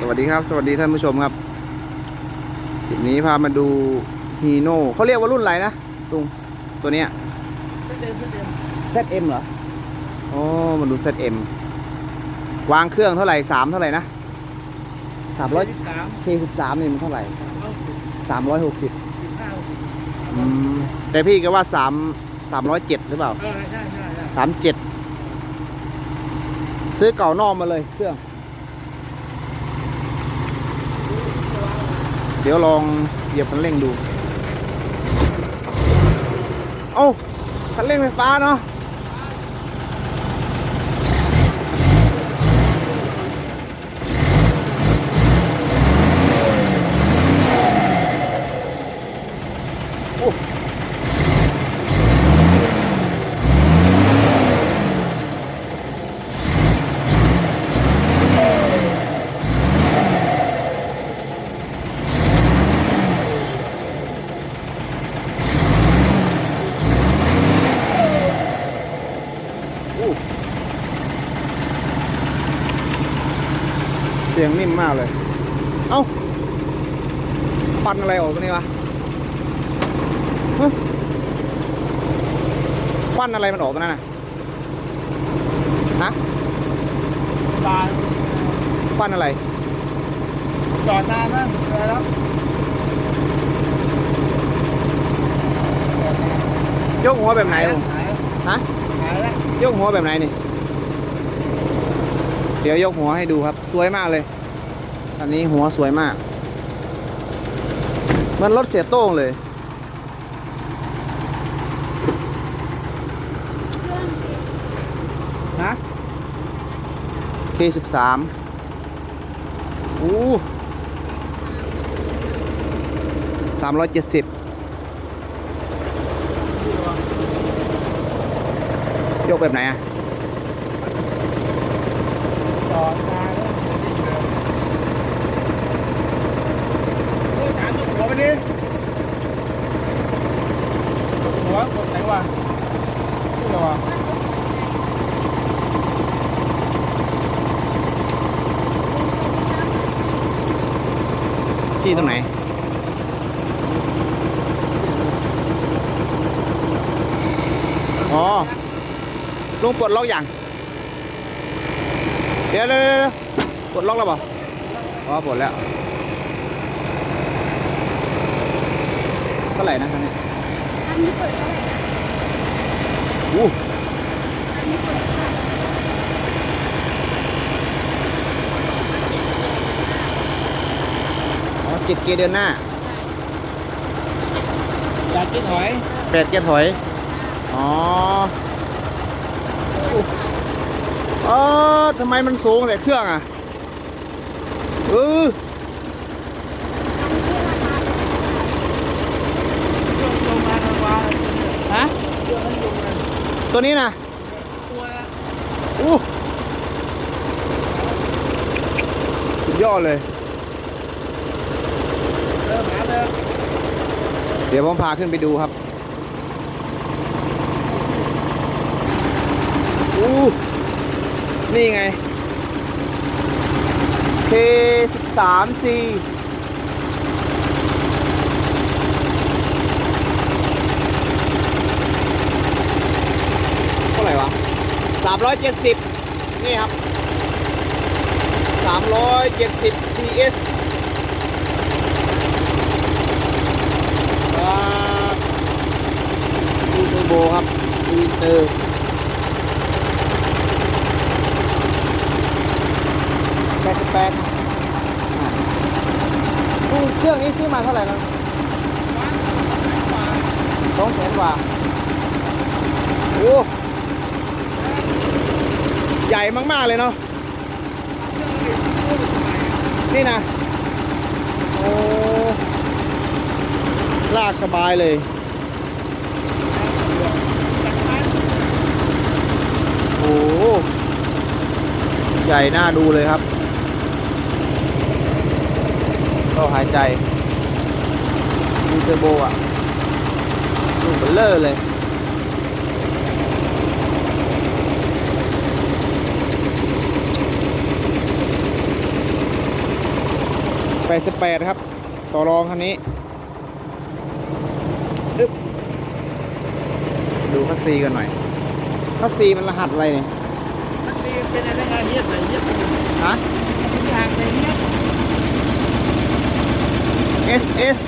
สวัสดีครับ สวัสดีท่านผู้ชมครับคลิปนี้พามาดูฮีโน่เขาเรียกว่ารุ่นอะไรนะตุงตัวเนี้ย ZM เหรออ๋อมาดู ZM วางเครื่องเท่าไหร่สามเท่าไหร่นะสามร้อยสาม K สิบสามนี่มันเท่าไหร่ร้อยสิบสามร้อยหกสิบสิบห้าหกสิบแต่พี่ก็ว่าสามสามร้อยเจ็ดหรือเปล่าเออใช่ใช่ใช่สามเจ็ดซื้อเก่านอกมาเลยเครื่อง เดี๋ยวลองเหยียบคันเร่งดู เอ้าคันเร่งไฟฟ้าเนาะ สียงนิ่มมากเลย เอ้าปันอะไรออกมานี่วะฮะควันอะไรมันออกมานั่นน่ะฮะตายควันอะไร จอดนานนะอะไรแล้วยกหัวแบบไหนลุงหายฮะหายแล้วยกหัวแบบไหนนี่ เดี๋ยวยกหัวให้ดูครับ สวยมากเลยอันนี้หัวสวยมากมันรถเสียโต้งเลย ฮะ K13 อู้สามร้อยเจ็ดสิบยกแบบไหนอะจอดนานแล้วเฮ้ยถามจุดหัว ไปดิหัวกดไหนวะนี่เหรอวะที่ตรงไหนอ๋อลุงปลดล็อกอย่าง เดี๋ยวเดี๋ยวเดี๋ยวปลดล็อกแล้วเปล่าอ๋อปลดแล้ว ท่าไหร่นะคันนี้อันนี้เปิดเท่าไหร่นะอู้อันนี้เปิดเท่าไหร่อ๋อเจ็ดเกียร์เดินหน้าอยากกินหอยแปดเกียร์ถอย อ๋ออู้เออทำไมมันสูงแต่เครื่องอะเออ เครื่องลงมาทางวา ฮะ เครื่องนั้นลงมา ตัวนี้นะตัวละอู้สุดยอดเลยเริ่มหาเริ่มเดี๋ยวผมพาขึ้นไปดูครับอู้นี่ไง K13C เท่าไหร่วะ 370 นี่ครับ 370 PS ดูเทอร์โบครับดูอินเตอร์แปดสิบแปดนะอะดูเครื่องนี้ซื้อมาเท่าไหร่แล้วสองแสนกว่าโอ้ ใหญ่มาก ๆ เลยเนาะนี่นะ โอ้ลากสบายเลยโอ้ใหญ่น่าดูเลยครับ ก็หายใจดูเทอร์โบอะดูเบลเลอร์เลย แปดสิบแปดครับ ต่อรองคันนี้อึ๊บดูคัสซีกันหน่อยคัสซีมันรหัสอะไรเนี่ยมันมีเป็นอะไรงานเฮียไหนเฮียเป็นฮะทางในเฮีย S S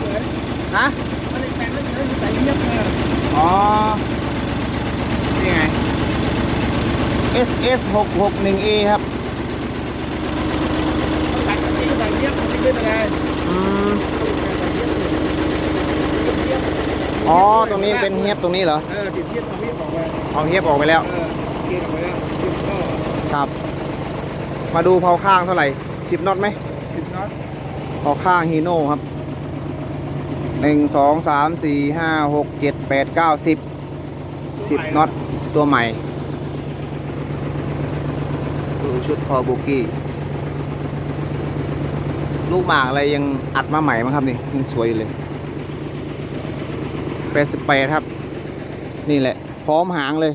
ฮะมันเป็นแฟนแล้วมันใส่เฮียเลยอ๋อ นี่ไง S S หกหกหนึ่ง A ครับ หลังจากนี้ใส่ เฮียมันเป็นอะไรอืมอ๋อตรงนี้เป็นเฮียบตรงนี้เหรอเออติดเฮียตรงนี้ออกไปเอาเฮียบออกไปแล้ว เออเกียร์ออกไปแล้วสิบก็ครับ มาดูเผาข้างเท่าไหร่สิบน็อตไหมสิบน็อตเผาข้างฮีโน่ครับหนึ่งสองสามสี่ห้าหกเจ็ดแปดเก้าสิบสิบน็อตตัวใหม่ดูชุดพอบุกี้ ลูกหมากอะไรยังอัดมาใหม่มั้งครับนี่ยังสวยอยู่เลยแปดสิบแปดครับ นี่แหละ พร้อมหางเลย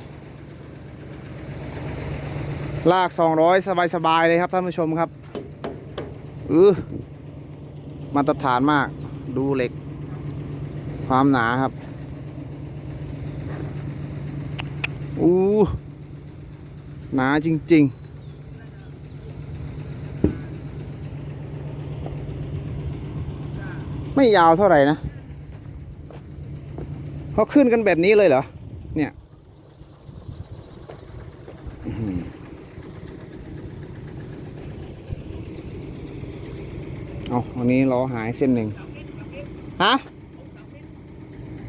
ลาก200สบายๆเลยครับท่านผู้ชมครับอือมาตรฐานมากดูเหล็ก ความหนาครับอู้หนาจริง ๆ ไม่ยาวเท่าไหร่นะเขาขึ้นกันแบบนี้เลยเหรอ เนี่ยอ๋อหือเอาวันนี้ล้อหายเส้นหนึ่งฮะ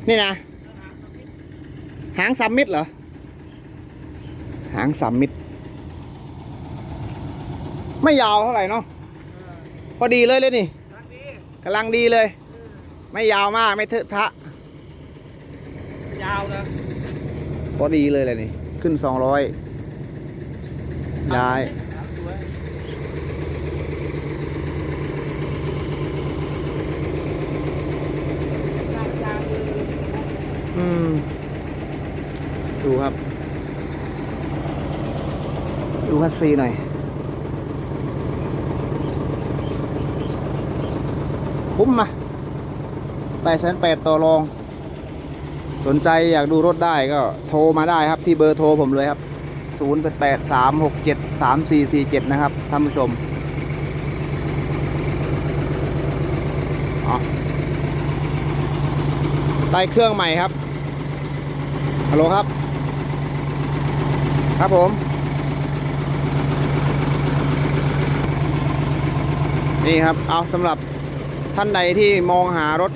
นี่นะ หางสามมิตรเหรอ หางสามมิตร ไม่ยาวเท่าไหร่เนาะพอดีเลยเลยนี่ำลังดีเลย ไม่ยาวมากไม่เทอะทะ ยาวนะพอดีเลยเลยนี่ ขึ้นสองร้อยได้สวยอืม ดูครับ ดูคัสซีหน่อย คุ้มมาแปดแสนแปดต่อรอง สนใจอยากดูรถได้ก็โทรมาได้ครับที่เบอร์โทรผมเลยครับ083673447นะครับท่านผู้ชมอ๋อได้เครื่องใหม่ครับ ฮัลโหลครับ ครับผม นี่ครับ เอาสำหรับ ท่านใดที่มองหารถ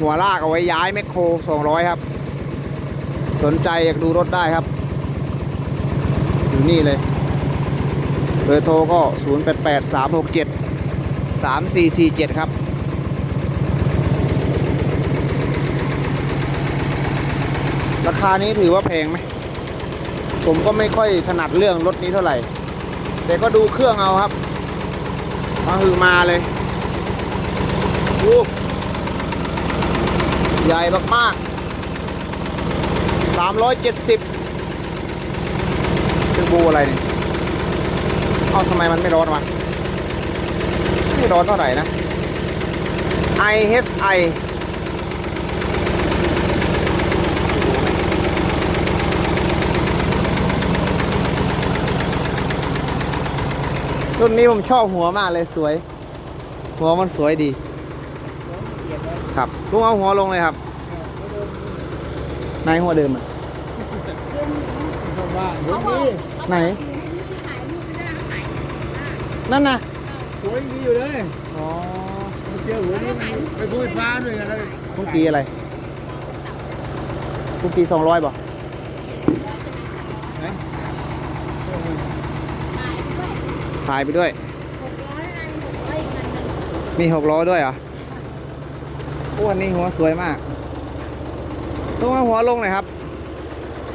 หัวลากเอาไว้ย้ายแมคโคร200 ครับ สนใจอยากดูรถได้ครับ อยู่นี่เลยเบอร์โทรก็ 088 367 3447 ครับราคานี้ถือว่าแพงไหม ผมก็ไม่ค่อยถนัดเรื่องรถนี้เท่าไหร่ แต่ก็ดูเครื่องเอาครับมาคือมาเลย โอ้ใหญ่มากๆสามร้อยเจ็ดสิบคือบูอะไรเนี่ยเอ้าทำไมมันไม่ร้อนวะไม่ร้อนเท่าไหร่นะ IHI รุ่นนี้ผมชอบหัวมากเลยสวย หัวมันสวยดี ครับลุงเอาหัวลงเลยครับในหัวเดิมอะว่าเขาบอกดีไหนที่ขายรูปไม่ได้เขาขายนั่นนะสวยดีอยู่เลยอ๋อไม่เชื่อหัวนี่มันไปพูดฟ้าด้วยกันเลยทุกปีอะไรทุกปีสองร้อยบ่ไหนขายไปด้วยขายไปด้วยหกร้อยอะไรหกร้อยอีกพันหนึ่งมีหกล้อด้วยเหรอโอ้อันนี้หัวสวยมากต้องเอาหัวลงหน่อยครับ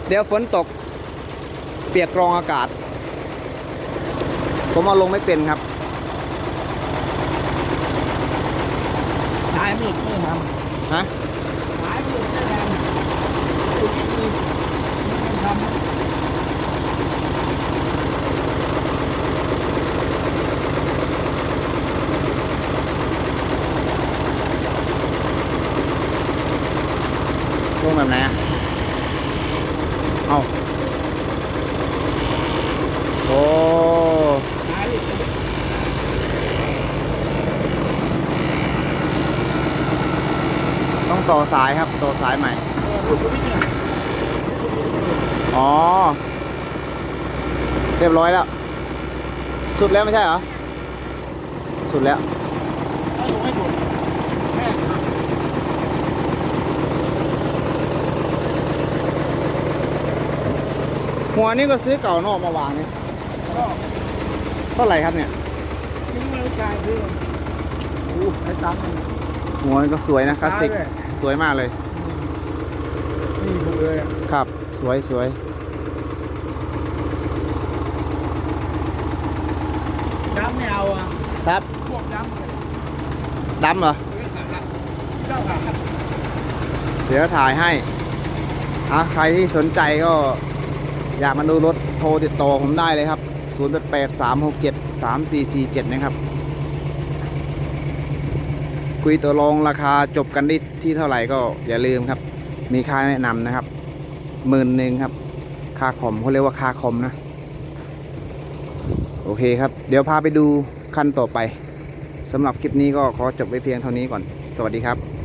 เดี๋ยวฝนตก เปียกกรองอากาศ ผมเอาลงไม่เป็นครับตายไม่ไม่ทฮะำตายไม่ไม่ทำไม่ทำ แบบไหนอะ เอาโอ้ต้องต่อสายครับต่อสายใหม่ดูตรงนี้เนี่ยอ๋อ เรียบร้อยแล้ว สุดแล้วไม่ใช่เหรอ สุดแล้ว ห้ดูให้ดูแม่หัวนี่ก็ซื้อเก่านอกมาวางเนี่ยก็เท่าไหร่ครับเนี่ยทิ้งไว้กายซื้ออู้ให้ตังค์หัวนี่ก็สวยนะคลาสสิกได้เลยสวยมากเลย นี่ถูกเลยอะครับ สวยสวยดำไม่เอาอะครับพวกดำเลยดำเหรอ เจ้าขาเดี๋ยวถ่ายให้อะใครที่สนใจก็ อยากมาดูรถโทรติดต่อผมได้เลยครับ 0 8 3 6 7 3 4 4 7 นะครับ คุยตัวรองราคาจบกันที่ที่เท่าไหร่ก็อย่าลืมครับ มีค่าแนะนำนะครับหมื่นหนึ่งครับ ค่าคอมเขาเรียกว่าค่าคอมนะ โอเคครับ เดี๋ยวพาไปดูขั้นต่อไปสำหรับคลิปนี้ก็ขอจบไว้เพียงเท่านี้ก่อน สวัสดีครับ